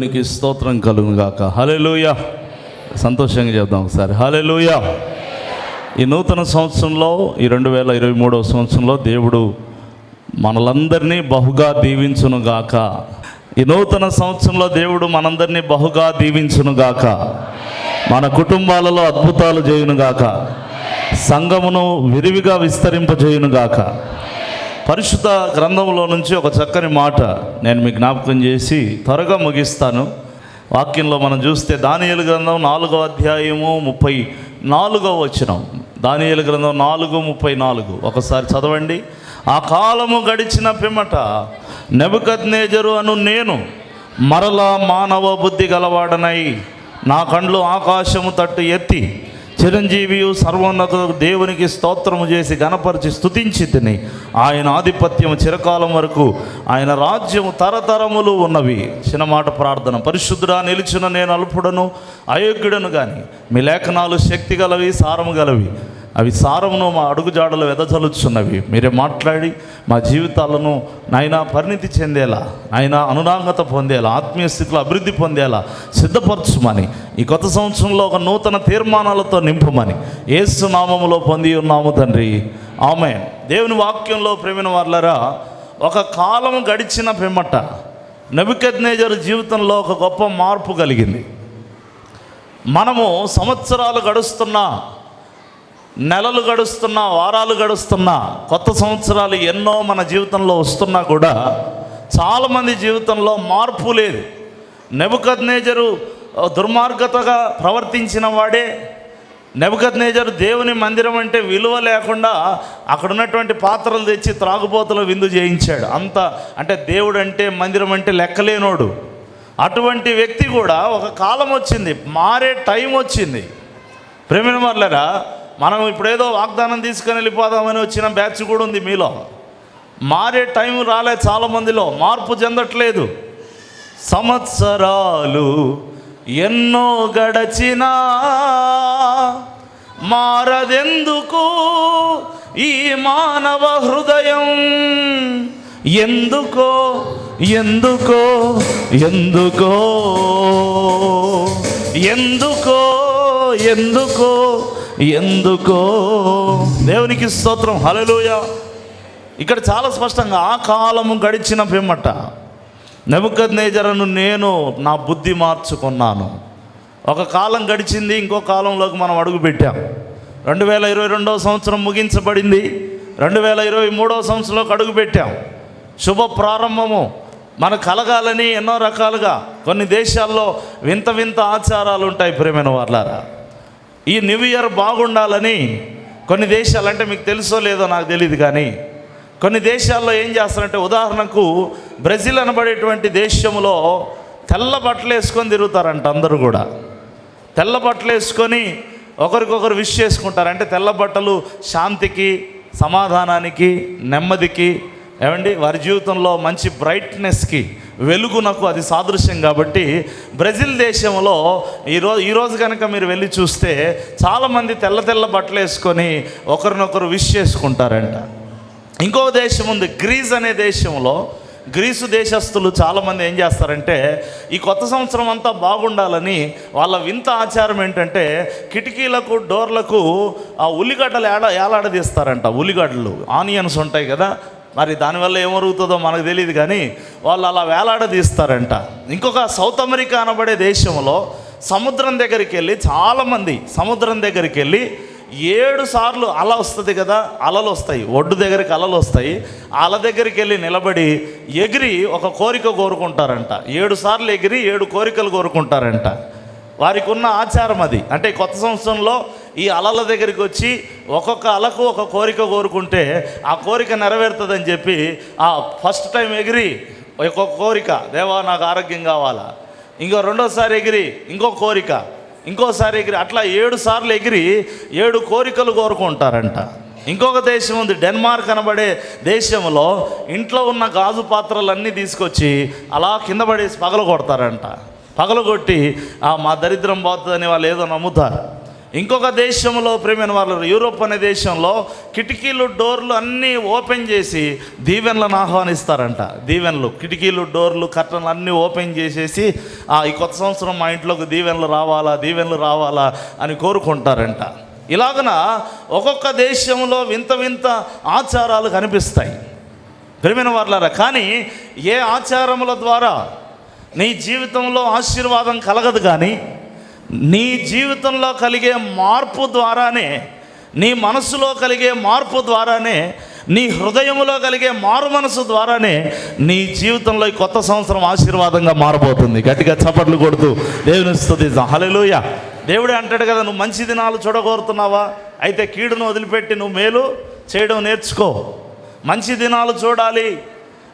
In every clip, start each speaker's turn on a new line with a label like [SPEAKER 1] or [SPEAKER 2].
[SPEAKER 1] దేవునికి స్తోత్రం కలుగును గాక. సంతోషంగా చెప్దాం ఒకసారి. హలెలుయ ఈ నూతన సంవత్సరంలో ఈ రెండు వేల ఇరవై మూడవ సంవత్సరంలో దేవుడు మనలందరినీ బహుగా దీవించును గాక. ఈ నూతన సంవత్సరంలో దేవుడు మనందరినీ బహుగా దీవించును గాక. మన కుటుంబాలలో అద్భుతాలు చేయునుగాక సంఘమును విరివిగా విస్తరింపజేయును గాక. పరిశుద్ధ గ్రంథంలో నుంచి ఒక చక్కని మాట నేను మీకు జ్ఞాపకం చేసి త్వరగా ముగిస్తాను. వాక్యంలో మనం చూస్తే దానియలు గ్రంథం నాలుగో అధ్యాయము ముప్పై నాలుగో వచనం. దానియలు గ్రంథం నాలుగు ముప్పై నాలుగు. ఒకసారి చదవండి. ఆ కాలము గడిచిన పిమ్మట నెబుకద్నేజరు అను నేను మరలా మానవ బుద్ధి గలవాడనై నా కండ్లు ఆకాశము తట్టు ఎత్తి చిరంజీవియు సర్వోన్నత దేవునికి స్తోత్రము చేసి గణపరిచి స్థుతించి తిని ఆయన ఆధిపత్యం చిరకాలం వరకు ఆయన రాజ్యము తరతరములు ఉన్నవి. చిన్న మాట ప్రార్థన. పరిశుద్ధుడా నిలిచిన నేను అల్పుడను అయోగ్యుడను కానీ మీ లేఖనాలు శక్తి గలవి సారము గలవి. అవి సారమును మా అడుగుజాడలు వెదజలుచున్నవి మీరే మాట్లాడి మా జీవితాలను నాయన పరిణితి చెందేలా ఆయన అనునాంగత పొందేలా ఆత్మీయ స్థితిలో అభివృద్ధి పొందేలా సిద్ధపరచుమని ఈ కొత్త సంవత్సరంలో ఒక నూతన తీర్మానాలతో నింపమని ఏసు నామములో పొంది ఉన్నాము తండ్రి. ఆమె దేవుని వాక్యంలో ప్రేమిన వాళ్ళరా ఒక కాలం గడిచిన పిమ్మట నబికజ్నేజర్ జీవితంలో ఒక గొప్ప మార్పు కలిగింది. మనము సంవత్సరాలు గడుస్తున్నా నెలలు గడుస్తున్నా వారాలు గడుస్తున్నా కొత్త సంవత్సరాలు ఎన్నో మన జీవితంలో వస్తున్నా కూడా చాలామంది జీవితంలో మార్పు లేదు. నెబుకద్నేజరు దుర్మార్గతగా ప్రవర్తించిన వాడే. నెబుకద్నేజరు దేవుని మందిరం అంటే విలువ లేకుండా అక్కడ ఉన్నటువంటి పాత్రలు తెచ్చి త్రాగుబోతుల విందు చేయించాడు. అంత అంటే దేవుడు అంటే మందిరం అంటే లెక్కలేనోడు. అటువంటి వ్యక్తి కూడా ఒక కాలం వచ్చింది మారే టైం వచ్చింది. ప్రేమిన వర్లరా మనం ఇప్పుడేదో వాగ్దానం తీసుకొని వెళ్ళిపోదామని వచ్చిన బ్యాచ్ కూడా ఉంది మీలో. మారే టైం రాలే చాలా మందిలో మార్పు చెందట్లేదు. సంవత్సరాలు ఎన్నో గడచినా మారదెందుకు ఈ మానవ హృదయం? ఎందుకో ఎందుకో ఎందుకో ఎందుకో ఎందుకో ఎందుకో? దేవునికి స్తోత్రం. హలలోయ ఇక్కడ చాలా స్పష్టంగా ఆ కాలము గడిచిన పిమ్మట నెబుకద్నేజరను నేను నా బుద్ధి మార్చుకున్నాను. ఒక కాలం గడిచింది ఇంకో కాలంలోకి మనం అడుగు పెట్టాం. రెండు వేల ఇరవై రెండవ సంవత్సరం ముగించబడింది రెండు వేల ఇరవై మూడవ సంవత్సరంలోకి అడుగు పెట్టాం. శుభ ప్రారంభము. మనకు కలగాలని ఎన్నో రకాలుగా కొన్ని దేశాల్లో వింత వింత ఆచారాలు ఉంటాయి ప్రేమైన వాళ్ళారా ఈ న్యూ ఇయర్ బాగుండాలని కొన్ని దేశాలు అంటే మీకు తెలుసో లేదో నాకు తెలియదు కానీ కొన్ని దేశాల్లో ఏం చేస్తారంటే ఉదాహరణకు బ్రెజిల్ అనబడేటువంటి దేశంలో తెల్ల బట్టలు వేసుకొని తిరుగుతారంట అందరూ కూడా. తెల్ల బట్టలు వేసుకొని ఒకరికొకరు విష్ చేసుకుంటారు. అంటే తెల్ల బట్టలు శాంతికి సమాధానానికి నెమ్మదికి ఏమండి? వారి జీవితంలో మంచి బ్రైట్నెస్కి వెలుగునకు అది సాదృశ్యం కాబట్టి బ్రెజిల్ దేశంలో ఈరోజు ఈరోజు కనుక మీరు వెళ్ళి చూస్తే చాలామంది తెల్ల తెల్ల బట్టలు వేసుకొని ఒకరినొకరు విష్ చేసుకుంటారంట. ఇంకో దేశం ఉంది గ్రీస్ అనే దేశంలో గ్రీసు దేశస్తులు చాలామంది ఏం చేస్తారంటే ఈ కొత్త సంవత్సరం అంతా బాగుండాలని వాళ్ళ వింత ఆచారం ఏంటంటే కిటికీలకు డోర్లకు ఆ ఉల్లిగడ్డలు ఏడ ఏలాడదీస్తారంట. ఉల్లిగడ్డలు ఆనియన్స్ ఉంటాయి కదా మరి దానివల్ల ఏమరుగుతుందో మనకు తెలియదు కానీ వాళ్ళు అలా వేలాడదీస్తారంట. ఇంకొక సౌత్ అమెరికా అనబడే దేశంలో సముద్రం దగ్గరికి వెళ్ళి చాలామంది సముద్రం దగ్గరికి వెళ్ళి ఏడు సార్లు అల వస్తుంది కదా అలలు వస్తాయి. ఒడ్డు దగ్గరికి అలలు వస్తాయి. అల దగ్గరికి వెళ్ళి నిలబడి ఎగిరి ఒక కోరిక కోరుకుంటారంట. ఏడు సార్లు ఎగిరి ఏడు కోరికలు కోరుకుంటారంట. వారికి ఉన్న ఆచారం అది. అంటే కొత్త సంవత్సరంలో ఈ అలల దగ్గరికి వచ్చి ఒక్కొక్క అలకు ఒక కోరిక కోరుకుంటే ఆ కోరిక నెరవేరుతుందని చెప్పి ఆ ఫస్ట్ టైం ఎగిరి ఒక్కొక్క కోరిక దేవా నాకు ఆరోగ్యం కావాలా? ఇంకో రెండోసారి ఎగిరి ఇంకో కోరిక ఇంకోసారి ఎగిరి అట్లా ఏడు సార్లు ఎగిరి ఏడు కోరికలు కోరుకుంటారంట. ఇంకొక దేశం ఉంది డెన్మార్క్ అనబడే దేశంలో ఇంట్లో ఉన్న గాజు పాత్రలన్నీ తీసుకొచ్చి అలా కింద పడేసి పగల కొడతారంట పగలగొట్టి మా దరిద్రం పోతుందని వాళ్ళు ఏదో నమ్ముతారు. ఇంకొక దేశంలో ప్రేమైన వాళ్ళు యూరోప్ అనే దేశంలో కిటికీలు డోర్లు అన్నీ ఓపెన్ చేసి దీవెనలను ఆహ్వానిస్తారంట. దీవెనలు కిటికీలు డోర్లు కర్టన్లు అన్నీ ఓపెన్ చేసేసి "ఆ, ఈ కొత్త సంవత్సరం మా ఇంట్లోకి దీవెనలు రావాలా దీవెనలు రావాలా అని కోరుకుంటారంట. ఇలాగన ఒక్కొక్క దేశంలో వింత వింత ఆచారాలు కనిపిస్తాయి. ప్రేమైన వాళ్ళారా కానీ ఏ ఆచారముల ద్వారా నీ జీవితంలో ఆశీర్వాదం కలగదు కానీ నీ జీవితంలో కలిగే మార్పు ద్వారానే నీ మనసులో కలిగే మార్పు ద్వారానే నీ హృదయంలో కలిగే మారు మనసు ద్వారానే నీ జీవితంలో ఈ కొత్త సంవత్సరం ఆశీర్వాదంగా మారబోతుంది. గట్టిగా చప్పట్లు కొడుతూ దేవుని స్తుతిద్దాం. హలోయ దేవుడే అంటాడు కదా నువ్వు మంచి దినాలు చూడగోరుతున్నావా? అయితే కీడును వదిలిపెట్టి నువ్వు మేలు చేయడం నేర్చుకో. మంచి దినాలు చూడాలి.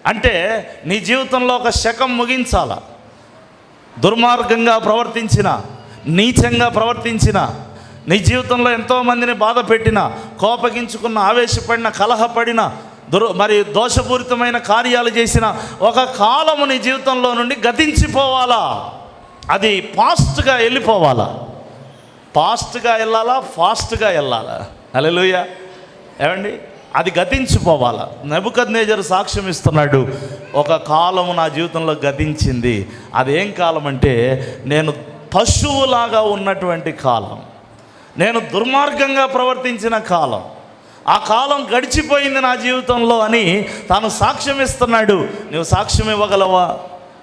[SPEAKER 1] అంటే నీ జీవితంలో ఒక శకం ముగించాల? దుర్మార్గంగా ప్రవర్తించిన నీచంగా ప్రవర్తించిన నీ జీవితంలో ఎంతోమందిని బాధ పెట్టిన కోపగించుకున్న ఆవేశపడిన కలహపడిన దుర్ మరి దోషపూరితమైన కార్యాలు చేసిన ఒక కాలము నీ జీవితంలో నుండి గతించిపోవాలా? అది ఫాస్ట్గా వెళ్ళిపోవాలా? ఫాస్ట్గా వెళ్ళాలా? ఫాస్ట్గా వెళ్ళాలా? అలెలుయ ఏమండి? అది గతించిపోవాలా? నెబుకద్నేజర్ సాక్ష్యం ఇస్తున్నాడు ఒక కాలము నా జీవితంలో గతించింది. అదేం కాలం అంటే నేను పశువులాగా ఉన్నటువంటి కాలం. నేను దుర్మార్గంగా ప్రవర్తించిన కాలం. ఆ కాలం గడిచిపోయింది నా జీవితంలో అని తాను సాక్ష్యం ఇస్తున్నాడు. నువ్వు సాక్ష్యం ఇవ్వగలవా?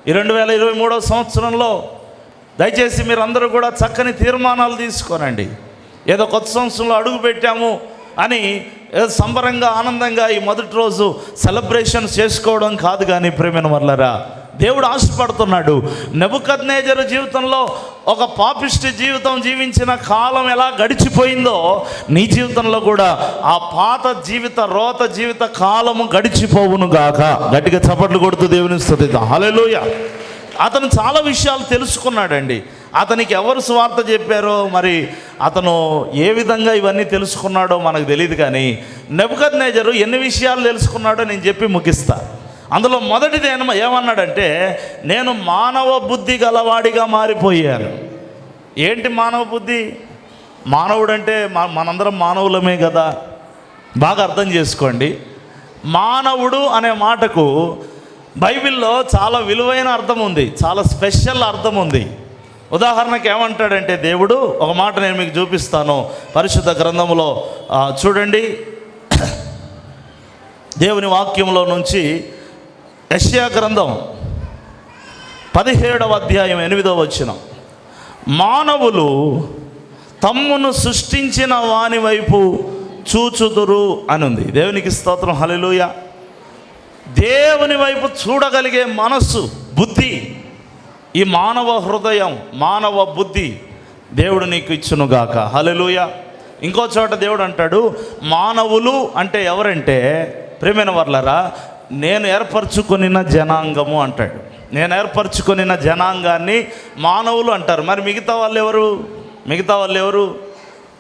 [SPEAKER 1] ఈ రెండు వేల ఇరవై మూడవ సంవత్సరంలో దయచేసి మీరందరూ కూడా చక్కని తీర్మానాలు తీసుకోనండి. ఏదో కొత్త సంవత్సరంలో అడుగు పెట్టాము అని ఏదో సంబరంగా ఆనందంగా ఈ మొదటి రోజు సెలబ్రేషన్ చేసుకోవడం కాదు కానీ ప్రేమైన వర్లరా దేవుడు ఆశపడుతున్నాడు. నెబుకద్నేజర్ జీవితంలో ఒక పాపిష్టి జీవితం జీవించిన కాలం ఎలా గడిచిపోయిందో నీ జీవితంలో కూడా ఆ పాత జీవిత రోత జీవిత కాలము గడిచిపోవును గాక. గట్టిగా చప్పట్లు కొడుతూ దేవుని స్థుతిద్దాం హలోయ అతను చాలా విషయాలు తెలుసుకున్నాడండి. అతనికి ఎవరు స్వార్థ చెప్పారో మరి అతను ఏ విధంగా ఇవన్నీ తెలుసుకున్నాడో మనకు తెలియదు కానీ నెబుకద్నేజరు ఎన్ని విషయాలు తెలుసుకున్నాడో నేను చెప్పి ముగిస్తాను అందులో మొదటిది ఏమ- ఏమన్నాడంటే నేను మానవ బుద్ధి గలవాడిగా మారిపోయాను. ఏంటి మానవ బుద్ధి? మానవుడంటే మా మనందరం మానవులమే కదా. బాగా అర్థం చేసుకోండి. మానవుడు అనే మాటకు బైబిల్లో చాలా విలువైన అర్థం ఉంది చాలా స్పెషల్ అర్థం ఉంది. ఉదాహరణకి ఏమంటాడంటే దేవుడు ఒక మాట నేను మీకు చూపిస్తాను పరిశుద్ధ గ్రంథంలో చూడండి. దేవుని వాక్యంలో నుంచి యెషయా గ్రంథం పదిహేడవ అధ్యాయం ఎనిమిదవ వచ్చిన మానవులు తమ్మును సృష్టించిన వాని వైపు చూచుదురు అని ఉంది దేవునికి స్తోత్రం. హల్లెలూయా. దేవుని వైపు చూడగలిగే మనస్సు బుద్ధి ఈ మానవ హృదయం మానవ బుద్ధి దేవుడు నీకు ఇచ్చునుగాక. హల్లెలూయ. ఇంకో చోట దేవుడు అంటాడు మానవులు అంటే ఎవరంటే ప్రేమైన వర్లరా నేను ఏర్పరచుకొనిన జనాంగము అంటాడు. నేను ఏర్పరచుకొనిన జనాంగాన్ని మానవులు అంటారు. మరి మిగతా వాళ్ళు ఎవరు? మిగతా వాళ్ళు ఎవరు?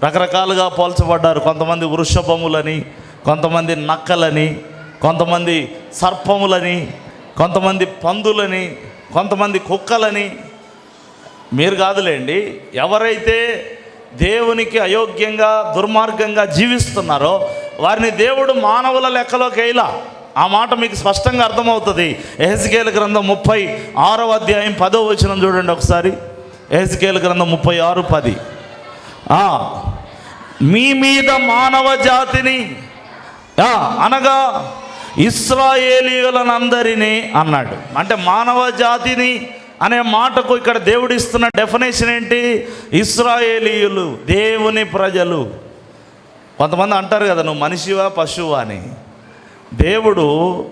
[SPEAKER 1] రకరకాలుగా పోల్చబడ్డారు. కొంతమంది వృషభములని కొంతమంది నక్కలని కొంతమంది సర్పములని కొంతమంది పందులని కొంతమంది కుక్కలని. మీరు కాదులేండి. ఎవరైతే దేవునికి అయోగ్యంగా దుర్మార్గంగా జీవిస్తున్నారో వారిని దేవుడు మానవుల లెక్కలోకి వేయలా. ఆ మాట మీకు స్పష్టంగా అర్థమవుతుంది. ఎహెజ్కేల్ గ్రంథం ముప్పై ఆరవ అధ్యాయం పదో వచనం చూడండి ఒకసారి. ఎహెజ్కేల్ గ్రంథం ముప్పై ఆరు పది. మీ మీద మానవ జాతిని అనగా ఇస్రాయేలీలనందరినీ అన్నాడు. అంటే మానవ జాతిని అనే మాటకు ఇక్కడ దేవుడు ఇస్తున్న డెఫినేషన్ ఏంటి? ఇస్రాయేలీయులు దేవుని ప్రజలు. కొంతమంది అంటారు కదా నువ్వు మనిషివా పశువా అని. దేవుడు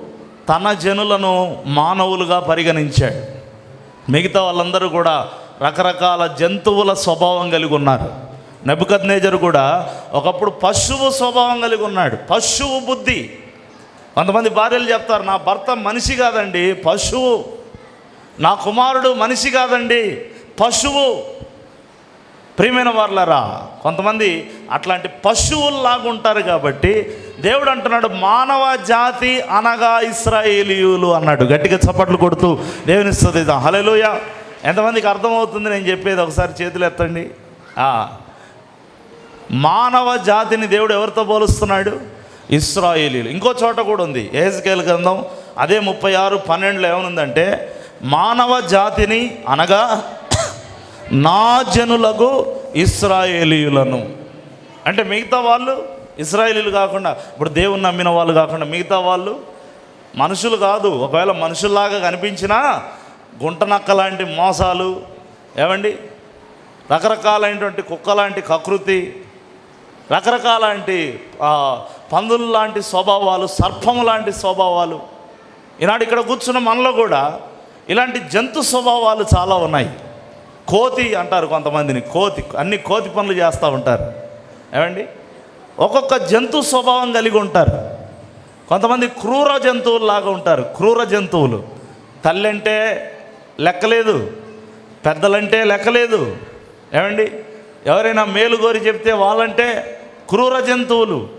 [SPEAKER 1] తన జనులను మానవులుగా పరిగణించాడు. మిగతా వాళ్ళందరూ కూడా రకరకాల జంతువుల స్వభావం కలిగి ఉన్నారు. నెబుకద్నేజర్ కూడా ఒకప్పుడు పశువు స్వభావం కలిగి ఉన్నాడు. పశువు బుద్ధి. కొంతమంది భార్యలు చెప్తారు నా భర్త మనిషి కాదండి పశువు. నా కుమారుడు మనిషి కాదండి పశువు. ప్రియమైన వాళ్ళరా కొంతమంది అట్లాంటి పశువుల్లాగా ఉంటారు కాబట్టి దేవుడు అంటున్నాడు మానవ జాతి అనగా ఇస్రాయేలీయులు అన్నాడు. గట్టిగా చప్పట్లు కొడుతూ దేవుని స్థుతిద్దాం. హలోయ ఎంతమందికి అర్థమవుతుంది నేను చెప్పేది? ఒకసారి చేతులు ఎత్తండి. మానవ జాతిని దేవుడు ఎవరితో పోలుస్తున్నాడు? ఇస్రాయేలీలు. ఇంకో చోట కూడా ఉంది. ఏహెజ్కేల్ గ్రంథం అదే ముప్పై ఆరు పన్నెండులో ఏమనుందంటే మానవ జాతిని అనగా నా జనులకు ఇస్రాయేలీయులను. అంటే మిగతా వాళ్ళు ఇస్రాయేలీలు కాకుండా ఇప్పుడు దేవుని నమ్మిన వాళ్ళు కాకుండా మిగతా వాళ్ళు మనుషులు కాదు. ఒకవేళ మనుషుల్లాగా కనిపించినా గుంటనక్క లాంటి మోసాలు ఏమండి? రకరకాలైనటువంటి కుక్క లాంటి కకృతి రకరకాలంటి పందులు లాంటి స్వభావాలు సర్పము లాంటి స్వభావాలు. ఈనాడు ఇక్కడ కూర్చున్న మనలో కూడా ఇలాంటి జంతు స్వభావాలు చాలా ఉన్నాయి. కోతి అంటారు కొంతమందిని. కోతి అన్ని కోతి పనులు చేస్తూ ఉంటారు. ఏమండి? ఒక్కొక్క జంతు స్వభావం కలిగి ఉంటారు. కొంతమంది క్రూర జంతువుల్లాగా ఉంటారు. క్రూర జంతువులు. తల్లి అంటే లెక్కలేదు. పెద్దలంటే లెక్కలేదు. ఏమండి? ఎవరైనా మేలు కోరి చెప్తే వాళ్ళంటే క్రూర జంతువులు.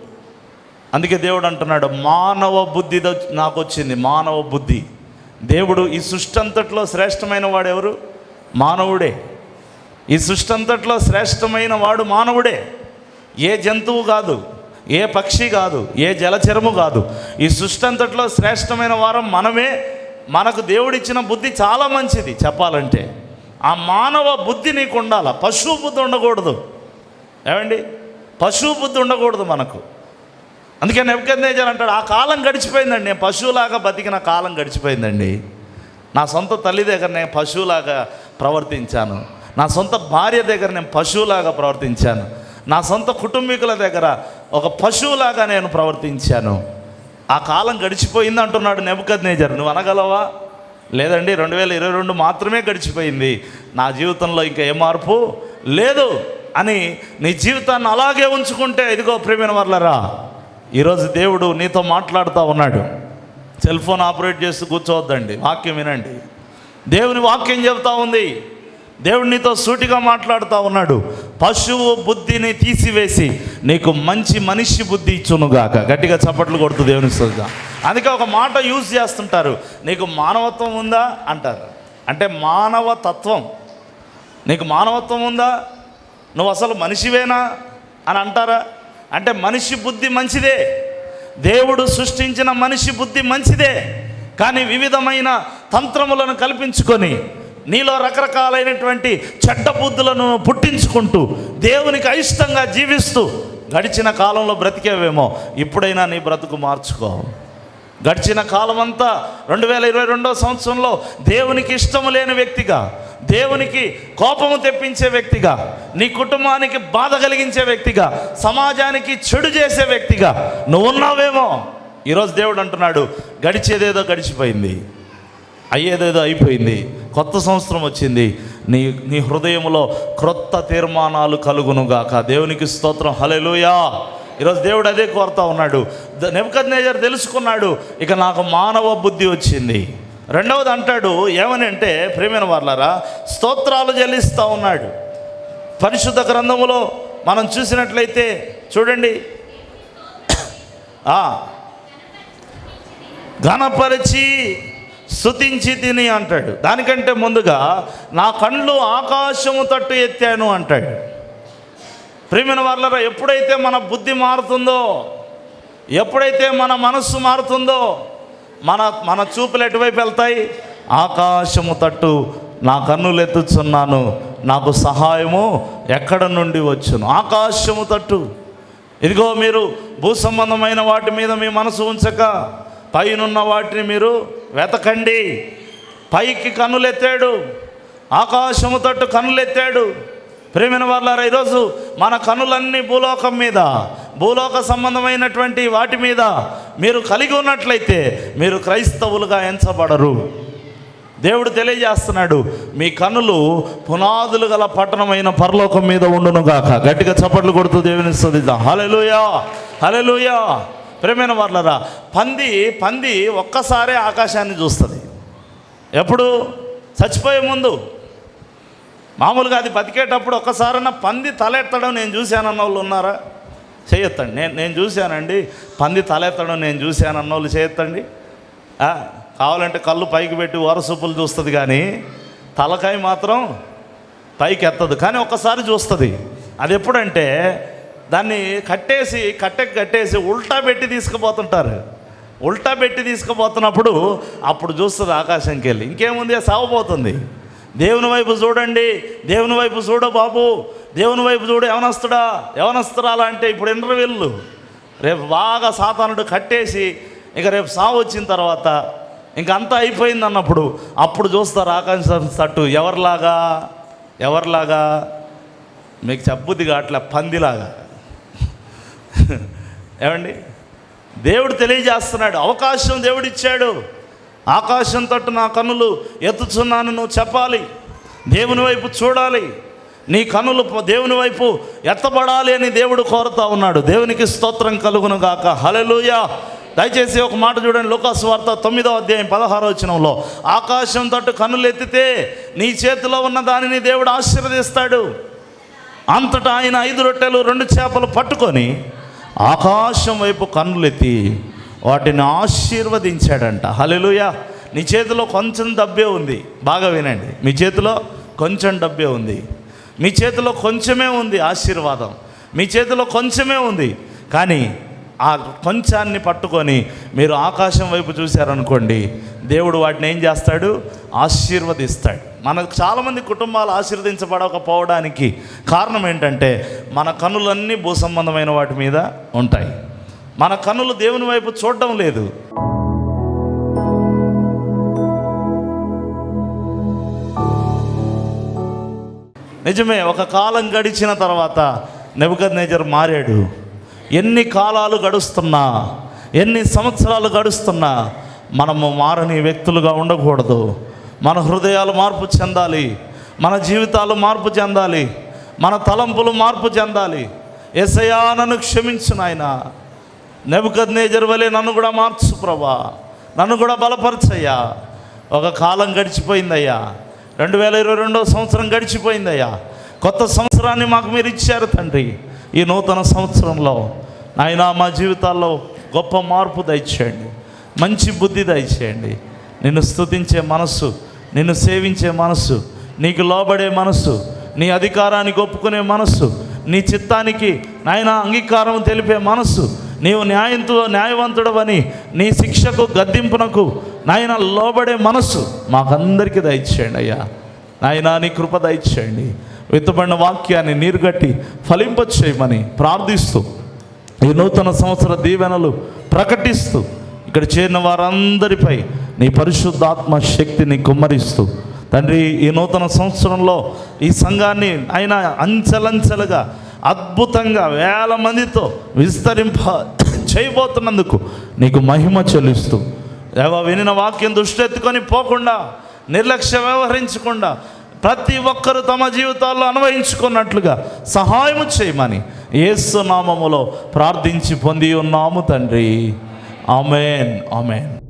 [SPEAKER 1] అందుకే దేవుడు అంటున్నాడు మానవ బుద్ధి నాకు వచ్చింది మానవ బుద్ధి. దేవుడు ఈ సృష్టి అంతట్లో శ్రేష్టమైన వాడెవరు ఎవరు? మానవుడే. ఈ సృష్టి అంతట్లో శ్రేష్టమైన వాడు మానవుడే. ఏ జంతువు కాదు ఏ పక్షి కాదు ఏ జలచరము కాదు. ఈ సృష్టి అంతట్లో శ్రేష్టమైన వారం మనమే. మనకు దేవుడిచ్చిన బుద్ధి చాలా మంచిది చెప్పాలంటే. ఆ మానవ బుద్ధి నీకు ఉండాల. పశువు బుద్ధి ఉండకూడదు. ఏమండి? పశువు బుద్ధి ఉండకూడదు మనకు. అందుకే నెప్పుకెందేజర్ అంటాడు ఆ కాలం గడిచిపోయిందండి. నేను పశువులాగా బతికిన కాలం గడిచిపోయిందండి. నా సొంత తల్లి దగ్గర నేను పశువులాగా ప్రవర్తించాను. నా సొంత భార్య దగ్గర నేను పశువులాగా ప్రవర్తించాను. నా సొంత కుటుంబీకుల దగ్గర ఒక పశువులాగా నేను ప్రవర్తించాను. ఆ కాలం గడిచిపోయింది అంటున్నాడు నెబుకద్నేజర్. నువ్వు అనగలవా? లేదండి రెండు వేల ఇరవై రెండు మాత్రమే గడిచిపోయింది. నా జీవితంలో ఇంకా ఏ మార్పు లేదు అని నీ జీవితాన్ని అలాగే ఉంచుకుంటే ఇదిగో ప్రేమైన వర్లరా ఈరోజు దేవుడు నీతో మాట్లాడుతూ ఉన్నాడు. సెల్ ఫోన్ ఆపరేట్ చేస్తూ కూర్చోవద్దండి. వాక్యం వినండి. దేవుని వాక్యం చెబుతా ఉంది. దేవుడు నీతో సూటిగా మాట్లాడుతూ ఉన్నాడు. పశువు బుద్ధిని తీసివేసి నీకు మంచి మనిషి బుద్ధి ఇచ్చునుగాక. గట్టిగా చప్పట్లు కొడుతూ దేవుని స్తుతిగా అందుకే ఒక మాట యూజ్ చేస్తుంటారు. నీకు మానవత్వం ఉందా? అంటారు. అంటే మానవ తత్వం నీకు మానవత్వం ఉందా? నువ్వు అసలు మనిషివేనా? అని అంటారా? అంటే మనిషి బుద్ధి మంచిదే. దేవుడు సృష్టించిన మనిషి బుద్ధి మంచిదే. కానీ వివిధమైన తంత్రములను కల్పించుకొని నీలో రకరకాలైనటువంటి చెడ్డ బుద్ధులను పుట్టించుకుంటూ దేవునికి అయిష్టంగా జీవిస్తూ గడిచిన కాలంలో బ్రతికేవేమో ఇప్పుడైనా నీ బ్రతుకు మార్చుకో. గడిచిన కాలం అంతా రెండు వేల ఇరవై రెండో సంవత్సరంలో దేవునికి ఇష్టము లేని వ్యక్తిగా దేవునికి కోపము తెప్పించే వ్యక్తిగా నీ కుటుంబానికి బాధ కలిగించే వ్యక్తిగా సమాజానికి చెడు చేసే వ్యక్తిగా నువ్వు ఉన్నావేమో ఈరోజు దేవుడు అంటున్నాడు గడిచేదేదో గడిచిపోయింది అయ్యేదేదో అయిపోయింది కొత్త సంవత్సరం వచ్చింది నీ నీ హృదయంలో క్రొత్త తీర్మానాలు కలుగునుగాక. దేవునికి స్తోత్రం హలెలుయా ఈరోజు దేవుడు అదే కోరుతా ఉన్నాడు. నెమ్మకద్నేజర్ తెలుసుకున్నాడు ఇక నాకు మానవ బుద్ధి వచ్చింది. రెండవది అంటాడు ఏమని అంటే ప్రేమైన వాళ్ళారా స్తోత్రాలు చెల్లిస్తూ ఉన్నాడు. పరిశుద్ధ గ్రంథములో మనం చూసినట్లయితే చూడండి. ఘనపరిచి స్థుతించి తిని అంటాడు. దానికంటే ముందుగా నా కళ్ళు ఆకాశము తట్టు ఎత్తాను అంటాడు. ప్రేమిన వాళ్ళరా ఎప్పుడైతే మన బుద్ధి మారుతుందో ఎప్పుడైతే మన మనస్సు మారుతుందో మన మన చూపులు ఎటువైపు వెళ్తాయి? ఆకాశము తట్టు నా కన్నులు ఎత్తుచున్నాను. నాకు సహాయము ఎక్కడ నుండి వచ్చును? ఆకాశము తట్టు. ఇదిగో మీరు భూ సంబంధమైన వాటి మీద మీ మనసు ఉంచక పైనున్న వాటిని మీరు వెతకండి. పైకి కన్నులెత్తాడు ఆకాశము తట్టు కన్నులెత్తాడు ప్రేమిన వాళ్ళారా ఈరోజు మన కనులన్నీ భూలోకం మీద భూలోక సంబంధమైనటువంటి వాటి మీద మీరు కలిగి ఉన్నట్లయితే మీరు క్రైస్తవులుగా ఎంచబడరు. దేవుడు తెలియజేస్తున్నాడు మీ కనులు పునాదులు గల పట్టణమైన పరలోకం మీద ఉండును గాక గట్టిగా చప్పట్లు కొడుతూ దేవుని స్థుతిద్దాం. హలెలుయా హలెలుయా ప్రేమైన వాళ్ళరా పంది పంది ఒక్కసారే ఆకాశాన్ని చూస్తుంది. ఎప్పుడు? చచ్చిపోయే ముందు. మామూలుగా అది బతికేటప్పుడు ఒక్కసారన్న పంది తలెత్తడం నేను చూశానన్న వాళ్ళు ఉన్నారా? చేయొత్తండి. నేను నేను చూశానండి. పంది తలెత్తడం నేను చూశానన్న వాళ్ళు చేయొత్తండి. కావాలంటే కళ్ళు పైకి పెట్టి వరసూపులు చూస్తుంది కానీ తలకాయ మాత్రం పైకి ఎత్తదు కానీ ఒక్కసారి చూస్తుంది. అది ఎప్పుడంటే దాన్ని కట్టేసి కట్టెకి కట్టేసి ఉల్టా పెట్టి తీసుకుపోతుంటారు. ఉల్టా పెట్టి తీసుకుపోతున్నప్పుడు అప్పుడు చూస్తుంది ఆకాశంకి వెళ్ళి ఇంకేముంది? సాగుపోతుంది. దేవుని వైపు చూడండి. దేవుని వైపు చూడ బాబు. దేవుని వైపు చూడు ఎవనస్తుడా ఎవనస్తురాలా అంటే ఇప్పుడు ఇంటర్వెళ్ళు రేపు బాగా సాతానుడు కట్టేసి ఇక రేపు సావు వచ్చిన తర్వాత ఇంక అంతా అయిపోయింది అన్నప్పుడు అప్పుడు చూస్తారు ఆకాశం తట్టు ఎవరిలాగా? ఎవరిలాగా? మీకు చెప్పబుద్ది కావట్లే పందిలాగా. ఏమండి? దేవుడు తెలియజేస్తున్నాడు. అవకాశం దేవుడు ఇచ్చాడు ఆకాశం తట్టు నా కన్నులు ఎత్తుచున్నాను నువ్వు చెప్పాలి. దేవుని వైపు చూడాలి. నీ కనులు దేవుని వైపు ఎత్తబడాలి అని దేవుడు కోరుతా ఉన్నాడు. దేవునికి స్తోత్రం కలుగును గాక. హల్లెలూయా. దయచేసి ఒక మాట చూడండి. లోకాసు వార్త తొమ్మిదో అధ్యాయం పదహారో వచనంలో. ఆకాశం తట్టు కన్నులు ఎత్తితే నీ చేతిలో ఉన్న దానిని దేవుడు ఆశీర్వదిస్తాడు. అంతటా ఆయన ఐదు రొట్టెలు రెండు చేపలు పట్టుకొని ఆకాశం వైపు కన్నులెత్తి వాటిని ఆశీర్వదించాడంట. హల్లెలూయా. నీ చేతిలో కొంచెం డబ్బే ఉంది. బాగా వినండి. మీ చేతిలో కొంచెం డబ్బే ఉంది. మీ చేతిలో కొంచెమే ఉంది ఆశీర్వాదం. మీ చేతిలో కొంచెమే ఉంది. కానీ ఆ కొంచాన్ని పట్టుకొని మీరు ఆకాశం వైపు చూశారనుకోండి దేవుడు వాటిని ఏం చేస్తాడు? ఆశీర్వదిస్తాడు. మనకు చాలామంది కుటుంబాలు ఆశీర్వదించబడకపోవడానికి కారణం ఏంటంటే మన కనులన్నీ భూ సంబంధమైన వాటి మీద ఉంటాయి. మన కన్నులు దేవుని వైపు చూడడం లేదు. నిజమే ఒక కాలం గడిచిన తర్వాత నెబుకద్నేజర్ మారాడు. ఎన్ని కాలాలు గడుస్తున్నా ఎన్ని సంవత్సరాలు గడుస్తున్నా మనము మారని వ్యక్తులుగా ఉండకూడదు. మన హృదయాలు మార్పు చెందాలి. మన జీవితాలు మార్పు చెందాలి. మన తలంపులు మార్పు చెందాలి. ఎసయా నన్ను క్షమించు నాయన. నెబుకద్నేజర్ వలె నన్ను కూడా మార్చు ప్రభా. నన్ను కూడా బలపరచయ్యా. ఒక కాలం గడిచిపోయిందయ్యా. రెండు వేల ఇరవై రెండవ సంవత్సరం గడిచిపోయిందయ్యా. కొత్త సంవత్సరాన్ని మాకు మీరు ఇచ్చారు తండ్రి. ఈ నూతన సంవత్సరంలో నాయన మా జీవితాల్లో గొప్ప మార్పు దయచేయండి. మంచి బుద్ధి దయచేయండి. నిన్ను స్థుతించే మనస్సు నిన్ను సేవించే మనస్సు నీకు లోబడే మనస్సు నీ అధికారానికి ఒప్పుకునే మనస్సు నీ చిత్తానికి నాయన అంగీకారం తెలిపే మనస్సు నీవు న్యాయంతో న్యాయవంతుడవని నీ శిక్షకు గద్దింపునకు నాయన లోబడే మనస్సు మాకందరికీ దయచేయండి అయ్యా. నాయన నీ కృప దయచేయండి. విత్తబడిన వాక్యాన్ని నీరుగట్టి ఫలింపచేయమని ప్రార్థిస్తూ ఈ నూతన సంవత్సర దీవెనలు ప్రకటిస్తూ ఇక్కడ చేరిన వారందరిపై నీ పరిశుద్ధాత్మ శక్తిని కుమ్మరిస్తూ. తండ్రి ఈ నూతన సంవత్సరంలో ఈ సంఘాన్ని ఆయన అంచెలంచెలుగా అద్భుతంగా వేల మందితో విస్తరింప చేయబోతున్నందుకు నీకు మహిమ చెల్లిస్తూ. ఏవో వినిన వాక్యం దృష్టెత్తుకొని పోకుండా నిర్లక్ష్యం వ్యవహరించకుండా ప్రతి ఒక్కరూ తమ జీవితాల్లో అన్వయించుకున్నట్లుగా సహాయం చేయమని ఏసునామములో ప్రార్థించి పొంది ఉన్నాము తండ్రి.
[SPEAKER 2] Amen. Amen.